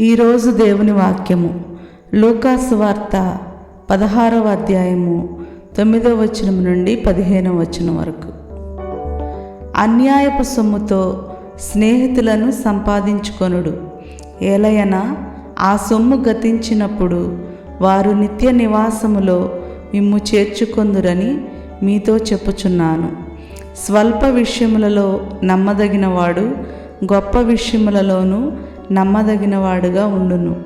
ఈరోజు దేవుని వాక్యము. లూకాసు వార్త పదహారవ అధ్యాయము తొమ్మిదవ వచనం నుండి పదిహేనవ వచనం వరకు. అన్యాయపు సొమ్ముతో స్నేహితులను సంపాదించుకొనుడు. ఏలయన ఆ సొమ్ము గతించినప్పుడు వారు నిత్య నివాసములో మిమ్ము చేర్చుకొందురని మీతో చెప్పుచున్నాను. స్వల్ప విషయములలో నమ్మదగినవాడు గొప్ప విషయములలోనూ నమ్మదగినవాడుగా ఉండును.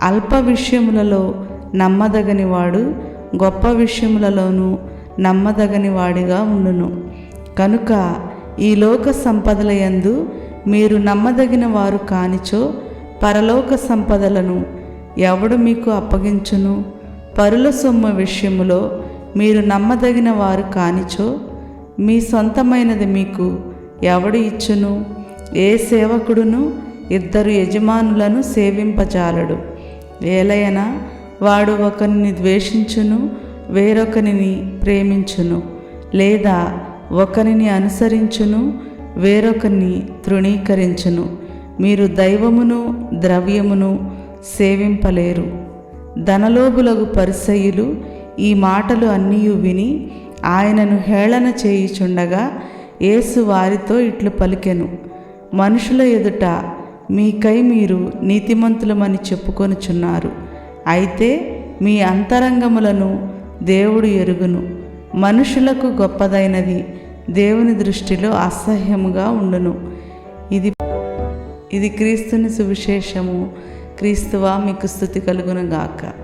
అల్ప విషయములలో నమ్మదగనివాడు గొప్ప విషయములలోనూ నమ్మదగనివాడిగా ఉండును. కనుక ఈ లోక సంపదల యందు మీరు నమ్మదగిన వారు కానిచో పరలోక సంపదలను ఎవడు మీకు అప్పగించును? పరుల సొమ్ము విషయములో మీరు నమ్మదగిన వారు కానిచో మీ సొంతమైనది మీకు ఎవడు ఇచ్చును? ఏ సేవకుడును? ఇద్దరు యజమానులను సేవింపజాలడు. ఏలయన వాడు ఒకరిని ద్వేషించును వేరొకరిని ప్రేమించును లేదా ఒకరిని అనుసరించును వేరొకరిని తృణీకరించును. మీరు దైవమును ద్రవ్యమును సేవింపలేరు. ధనలోబులగు పరిసయులు ఈ మాటలు అన్నీ విని ఆయనను హేళన చేయుచుండగా యేసు వారితో ఇట్లు పలికెను. మనుషుల ఎదుట మీకై మీరు నీతిమంతులమని చెప్పుకొనుచున్నారు. అయితే మీ అంతరంగములను దేవుడు ఎరుగును. మనుషులకు గొప్పదైనది దేవుని దృష్టిలో అసహ్యముగా ఉండును. ఇది ఇది క్రీస్తుని సువిశేషము. క్రీస్తువా మీకు స్థుతి కలుగునగాక. గాక